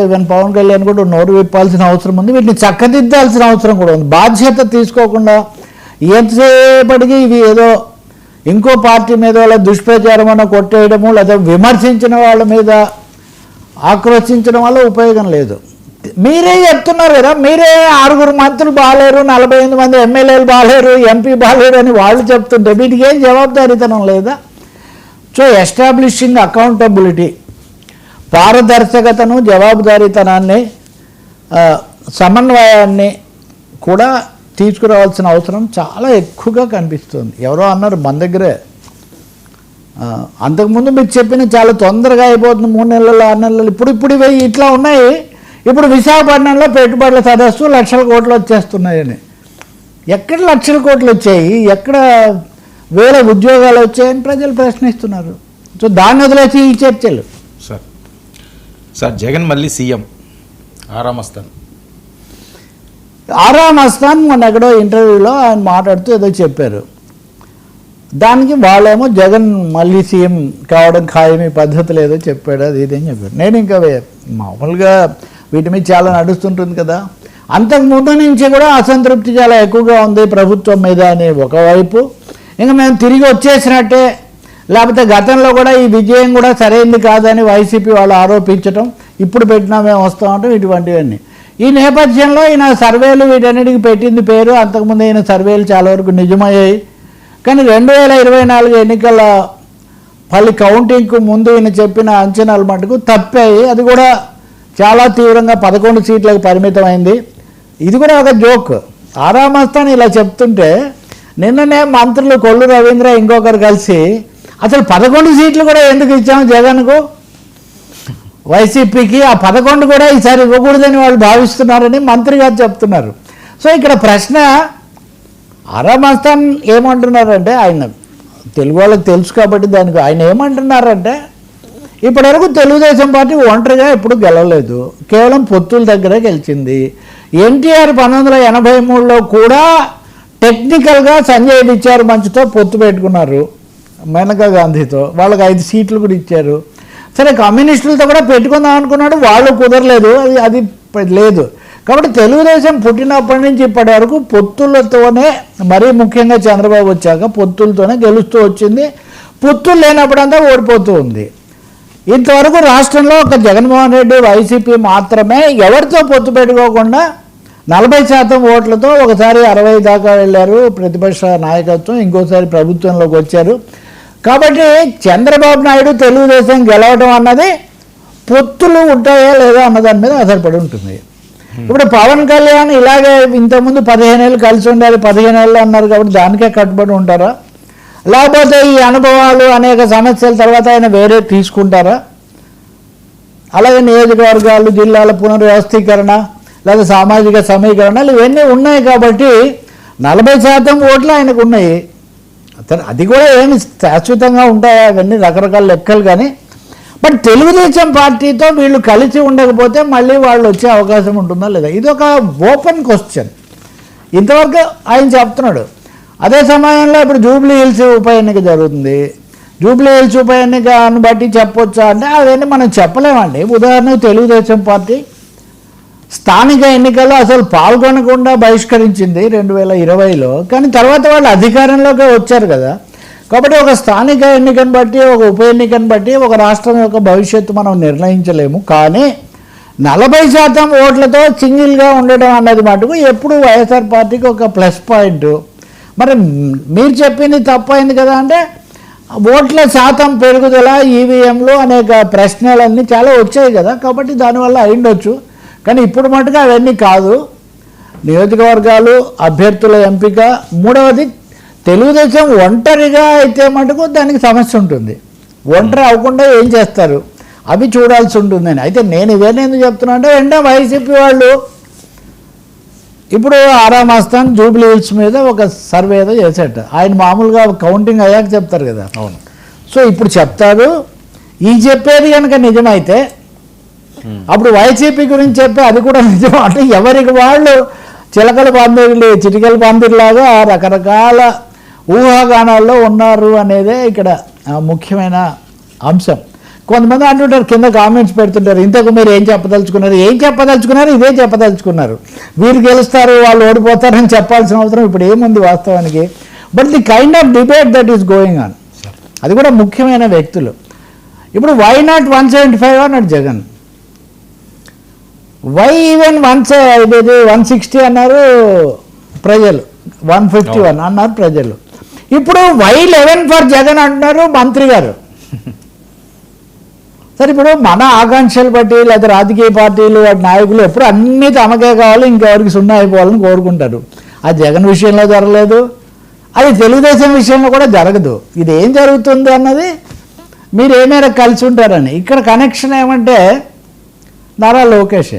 Even Pawan Kalyan కూడా నోరు విప్పాల్సిన అవసరం ఉంది. వీటిని చక్కదిద్దాల్సిన అవసరం కూడా ఉంది. బాధ్యత తీసుకోకుండా ఎంతసేపటికి ఇవి ఏదో ఇంకో పార్టీ మీద వాళ్ళ దుష్ప్రచారం అన్న కొట్టేయడము లేదా విమర్శించిన వాళ్ళ మీద ఆక్రోశించడం వల్ల ఉపయోగం లేదు. మీరే చెప్తున్నారు కదా మీరే ఆరుగురు మంత్రులు బాగాలేరు నలభై ఎనిమిది మంది ఎమ్మెల్యేలు బాగాలేరు ఎంపీ బాగాలేరు అని వాళ్ళు చెప్తుంటే వీటికి ఏం జవాబుదారీతనం లేదా? సో ఎస్టాబ్లిషింగ్ అకౌంటబిలిటీ పారదర్శకతను జవాబుదారీతనాన్ని సమన్వయాన్ని కూడా తీసుకురావాల్సిన అవసరం చాలా ఎక్కువగా కనిపిస్తుంది. ఎవరో అన్నారు మన దగ్గరే. అంతకుముందు మీరు చెప్పిన చాలా తొందరగా అయిపోతుంది మూడు నెలలు ఆరు నెలలు ఇప్పుడు ఇప్పుడు ఇవి ఇట్లా ఉన్నాయి. ఇప్పుడు విశాఖపట్నంలో పెట్టుబడుల సదస్సు లక్షల కోట్లు వచ్చేస్తున్నాయని. ఎక్కడ లక్షల కోట్లు వచ్చాయి? ఎక్కడ వేల ఉద్యోగాలు వచ్చాయని ప్రజలు ప్రశ్నిస్తున్నారు. సో దాన్ని వదిలేసి ఈ చర్చలు. సార్ జగన్ మళ్ళీ సీఎం. ఆరామస్తాన్ ఆరామ్ అస్తాన్ మొన్న ఎక్కడో ఇంటర్వ్యూలో ఆయన మాట్లాడుతూ ఏదో చెప్పారు. దానికి వాళ్ళేమో జగన్ మళ్ళీ సీఎం కావడం ఖాయమీ పద్ధతి లేదో చెప్పాడు అది ఇది అని చెప్పారు. నేను ఇంకా మామూలుగా వీటి మీద చాలా నడుస్తుంటుంది కదా. అంతకు ముందు నుంచి కూడా అసంతృప్తి చాలా ఎక్కువగా ఉంది ప్రభుత్వం మీద అని ఒకవైపు ఇంకా మేము తిరిగి వచ్చేసినట్టే లేకపోతే గతంలో కూడా ఈ విజయం కూడా సరైంది కాదని వైసీపీ వాళ్ళు ఆరోపించటం ఇప్పుడు పెట్టినా మేము వస్తామంటాం ఇటువంటివన్నీ. ఈ నేపథ్యంలో ఈయన సర్వేలు వీటన్నిటికి పెట్టింది పేరు అంతకుముందు ఈయన సర్వేలు చాలా వరకు నిజమయ్యాయి. కానీ రెండు వేల ఇరవై నాలుగు ఎన్నికల పల్లి కౌంటింగ్కు ముందు ఈయన చెప్పిన అంచనాలు మటుకు తప్పాయి. అది కూడా చాలా తీవ్రంగా పదకొండు సీట్లకు పరిమితమైంది. ఇది కూడా ఒక జోక్. ఆరామస్తాన్ ఇలా చెప్తుంటే నిన్ననే మంత్రులు కొల్లు రవీంద్ర ఇంకొకరు కలిసి అసలు పదకొండు సీట్లు కూడా ఎందుకు ఇచ్చాము జగన్కు? వైసీపీకి ఆ పదకొండు కూడా ఈసారి ఇవ్వకూడదని వాళ్ళు భావిస్తున్నారని మంత్రి గారు చెప్తున్నారు. సో ఇక్కడ ప్రశ్న అరామస్తాన్ ఏమంటున్నారంటే ఆయన తెలుగు వాళ్ళకి తెలుసు కాబట్టి దానికి ఆయన ఏమంటున్నారంటే ఇప్పటివరకు తెలుగుదేశం పార్టీ ఒంటరిగా ఎప్పుడు గెలవలేదు. కేవలం పొత్తుల దగ్గర గెలిచింది. ఎన్టీఆర్ పంతొమ్మిది వందల ఎనభై మూడులో కూడా టెక్నికల్గా సంజయ్ ఇచ్చారు మంచితో పొత్తు పెట్టుకున్నారు. మేనకా గాంధీతో వాళ్ళకి ఐదు సీట్లు కూడా ఇచ్చారు. సరే కమ్యూనిస్టులతో కూడా పెట్టుకుందాం అనుకున్నాడు వాళ్ళు కుదరలేదు అది అది లేదు. కాబట్టి తెలుగుదేశం పుట్టినప్పటి నుంచి ఇప్పటి వరకు పొత్తులతోనే మరీ ముఖ్యంగా చంద్రబాబు వచ్చాక పొత్తులతోనే గెలుస్తూ వచ్చింది. పొత్తులు లేనప్పుడంతా ఓడిపోతూ ఉంది. ఇంతవరకు రాష్ట్రంలో ఒక జగన్మోహన్ రెడ్డి వైసీపీ మాత్రమే ఎవరితో పొత్తు పెట్టుకోకుండా నలభై శాతం ఓట్లతో ఒకసారి అరవై దాకా వెళ్ళారు. ప్రతిపక్ష నాయకత్వం ఇంకోసారి ప్రభుత్వంలోకి వచ్చారు. కాబట్టి చంద్రబాబు నాయుడు తెలుగుదేశం గెలవడం అన్నది పొత్తులు ఉంటాయా లేదా అన్న దాని మీద ఆధారపడి ఉంటుంది. ఇప్పుడు పవన్ కళ్యాణ్ ఇలాగే ఇంతకుముందు పదిహేను ఏళ్ళు కలిసి ఉండాలి పదిహేను ఏళ్ళు అన్నారు కాబట్టి దానికే కట్టుబడి ఉంటారా? లేకపోతే ఈ అనుభవాలు అనేక సమస్యల తర్వాత ఆయన వేరే తీసుకుంటారా? అలాగే నియోజకవర్గాలు జిల్లాల పునర్వ్యవస్థీకరణ లేదా సామాజిక సమీకరణలు ఇవన్నీ ఉన్నాయి కాబట్టి నలభై శాతం ఓట్లు ఆయనకు ఉన్నాయి. అతను అది కూడా ఏమి శాశ్వతంగా ఉంటాయా? అవన్నీ రకరకాల లెక్కలు కానీ. బట్ తెలుగుదేశం పార్టీతో వీళ్ళు కలిసి ఉండకపోతే మళ్ళీ వాళ్ళు వచ్చే అవకాశం ఉంటుందా లేదా? ఇది ఒక ఓపెన్ క్వశ్చన్. ఇంతవరకు ఆయన చెప్తున్నాడు. అదే సమయంలో ఇప్పుడు జూబ్లీ హిల్స్ ఉప ఎన్నిక జరుగుతుంది. జూబ్లీ హిల్స్ ఉప ఎన్నికను బట్టి చెప్పొచ్చా అంటే అవన్నీ మనం చెప్పలేమండి. ఉదాహరణకు తెలుగుదేశం పార్టీ స్థానిక ఎన్నికల్లో అసలు పాల్గొనకుండా బహిష్కరించింది రెండు వేల ఇరవైలో. కానీ తర్వాత వాళ్ళు అధికారంలోకి వచ్చారు కదా. కాబట్టి ఒక స్థానిక ఎన్నికను బట్టి ఒక ఉప ఎన్నికను బట్టి ఒక రాష్ట్రం యొక్క భవిష్యత్తు మనం నిర్ణయించలేము. కానీ నలభై శాతం ఓట్లతో సింగిల్గా ఉండడం అన్నది మటుకు ఎప్పుడు వైఎస్ఆర్ పార్టీకి ఒక ప్లస్ పాయింట్. మరి మీరు చెప్పింది తప్పైంది కదా అంటే ఓట్ల శాతం పెరుగుదల ఈవీఎంలు అనేక ప్రశ్నలన్నీ చాలా వచ్చాయి కదా. కాబట్టి దానివల్ల అయిండొచ్చు కానీ ఇప్పుడు మటుకు అవన్నీ కాదు. నియోజకవర్గాలు అభ్యర్థుల ఎంపిక. మూడవది తెలుగుదేశం ఒంటరిగా అయితే మటుకు దానికి సమస్య ఉంటుంది. ఒంటరి అవ్వకుండా ఏం చేస్తారు? అవి చూడాల్సి ఉంటుందని. అయితే నేను ఇవన్నీ ఎందుకు చెప్తున్నా అంటే వెంటనే వైసీపీ వాళ్ళు ఇప్పుడు ఆరామాస్థాన్ జూబ్లీ హిల్స్ మీద ఒక సర్వే ఏదో చేసేట ఆయన మామూలుగా కౌంటింగ్ అయ్యాక చెప్తారు కదా. అవును. సో ఇప్పుడు చెప్తారు. ఈ చెప్పేది కనుక నిజమైతే అప్పుడు వైసీపీ గురించి చెప్పి అది కూడా నిజం. అంటే ఎవరికి వాళ్ళు చిలకల పందిర్లు చిటికల పందిర్లాగా రకరకాల ఊహాగానాల్లో ఉన్నారు అనేదే ఇక్కడ ముఖ్యమైన అంశం. కొంతమంది అంటుంటారు కింద కామెంట్స్ పెడుతుంటారు ఇంతకు మీరు ఏం చెప్పదలుచుకున్నారు? ఏం చెప్పదలుచుకున్నారు? ఇదే చెప్పదలుచుకున్నారు. వీరు గెలుస్తారు వాళ్ళు ఓడిపోతారని చెప్పాల్సిన అవసరం ఇప్పుడు ఏముంది వాస్తవానికి? But the kind of debate that is going on అది కూడా ముఖ్యమైన వ్యక్తులు. ఇప్పుడు why not one seventy five అన్నాడు జగన్? వై ఈవెన్ వన్ ఇది వన్ సిక్స్టీ అన్నారు ప్రజలు. వన్ ఫిఫ్టీ వన్ అన్నారు ప్రజలు. ఇప్పుడు వై లెవెన్ ఫర్ జగన్ అంటున్నారు మంత్రి గారు. సరే ఇప్పుడు మన ఆకాంక్షలు బట్టి లేదా రాజకీయ పార్టీలు వాటి నాయకులు ఎప్పుడు అన్నీ తమకే కావాలి ఇంకెవరికి సున్నా అయిపోవాలని కోరుకుంటారు. అది జగన్ విషయంలో జరగలేదు. అది తెలుగుదేశం విషయంలో కూడా జరగదు. ఇది ఏం జరుగుతుంది అన్నది మీరు ఏ మేరకు కలిసి ఉంటారని. ఇక్కడ కనెక్షన్ ఏమంటే నారా లోకేష్.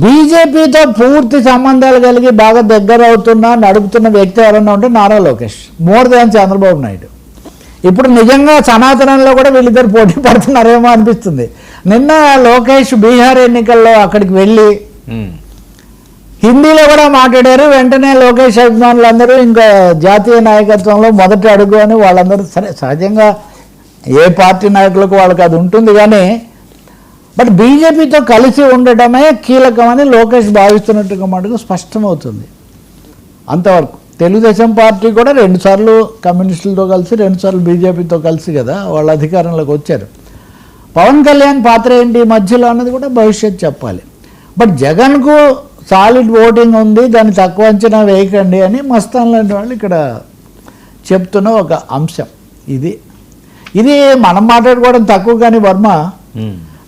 బీజేపీతో పూర్తి సంబంధాలు కలిగి బాగా దగ్గర అవుతున్న నడుపుతున్న వ్యక్తి ఎవరన్నా ఉంటే Nara Lokesh. More than Chandrababu Naidu. ఇప్పుడు నిజంగా సనాతనంలో కూడా వీళ్ళిద్దరు పోటీ పడుతున్నారేమో అనిపిస్తుంది. నిన్న లోకేష్ బీహార్ ఎన్నికల్లో అక్కడికి వెళ్ళి. హిందీలో కూడా మాట్లాడారు. వెంటనే లోకేష్ అభిమానులందరూ ఇంకా జాతీయ నాయకత్వంలో మొదటి అడుగు అని వాళ్ళందరూ సరే సహజంగా ఏ పార్టీ నాయకులకు వాళ్ళకి అది ఉంటుంది కానీ బట్ బీజేపీతో కలిసి ఉండటమే కీలకమని లోకేష్ భావిస్తున్నట్టుగా మటుకు స్పష్టమవుతుంది. అంతవరకు తెలుగుదేశం పార్టీ కూడా రెండుసార్లు కమ్యూనిస్టులతో కలిసి రెండుసార్లు బీజేపీతో కలిసి కదా వాళ్ళ అధికారంలోకి వచ్చారు. పవన్ కళ్యాణ్ పాత్ర ఏంటి మధ్యలో అన్నది కూడా భవిష్యత్ చెప్పాలి. బట్ జగన్కు సాలిడ్ ఓటింగ్ ఉంది దాన్ని తక్కువ అంచనా వేయకండి అని మస్తాన్ లాంటి వాళ్ళు ఇక్కడ చెప్తున్న ఒక అంశం. ఇది ఇది మనం మాట్లాడుకోవడం తక్కువ కానీ వర్మ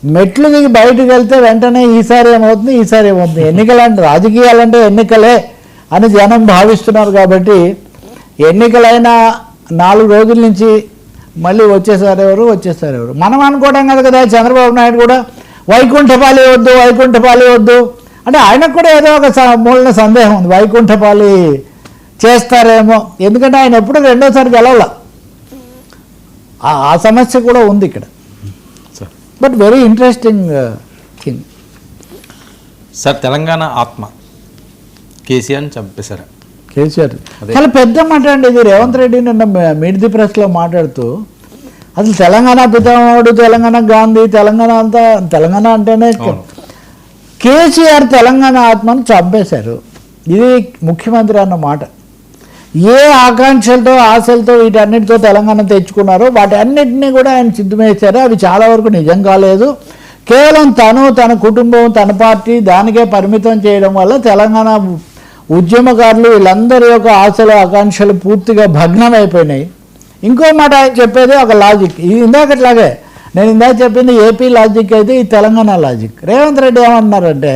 మెట్లు దిగి బయటకు వెళ్తే వెంటనే ఈసారి ఏమవుతుంది ఈసారి ఏమవుతుంది? ఎన్నికలంటే రాజకీయాలంటే ఎన్నికలే అని జనం భావిస్తున్నారు కాబట్టి ఎన్నికలైన నాలుగు రోజుల నుంచి మళ్ళీ వచ్చేసారు ఎవరు? వచ్చేసారు ఎవరు? మనం అనుకోవడం కదా కదా చంద్రబాబు నాయుడు కూడా వైకుంఠపాలి వద్దు వైకుంఠపాలి వద్దు అంటే ఆయనకు కూడా ఏదో ఒక స- మూలన సందేహం ఉంది. వైకుంఠపాలి చేస్తారేమో. ఎందుకంటే ఆయన ఎప్పుడు రెండోసారి గెలవాల. ఆ- సమస్య కూడా ఉంది ఇక్కడ. But very interesting thing. Sir Telangana ఆత్మ. కేసీఆర్ చంపేశారు. కేసీఆర్. చాలా పెద్ద మాట అండి ఇది. రేవంత్ రెడ్డి నిన్న మీట్ ది ప్రెస్లో మాట్లాడుతూ అసలు తెలంగాణ పితామహుడు తెలంగాణ గాంధీ తెలంగాణ అంతా తెలంగాణ అంటేనే. కేసీఆర్ తెలంగాణ ఆత్మను చంపేశారు. ఇది ముఖ్యమంత్రి అన్న మాట. ఏ ఆకాంక్షలతో ఆశలతో వీటన్నిటితో తెలంగాణ తెచ్చుకున్నారో వాటి అన్నిటినీ కూడా ఆయన సిద్ధమేశారు. అవి చాలా వరకు నిజం కాలేదు. కేవలం తను తన కుటుంబం తన పార్టీ దానికే పరిమితం చేయడం వల్ల తెలంగాణ ఉద్యమకారులు వీళ్ళందరి యొక్క ఆశలు ఆకాంక్షలు పూర్తిగా భగ్నం అయిపోయినాయి. ఇంకో మాట ఆయన చెప్పేది ఒక లాజిక్. ఇది ఇందాకట్లాగే నేను ఇందాక చెప్పింది ఏపీ లాజిక్ అయితే ఈ తెలంగాణ లాజిక్. రేవంత్ రెడ్డి ఏమన్నారంటే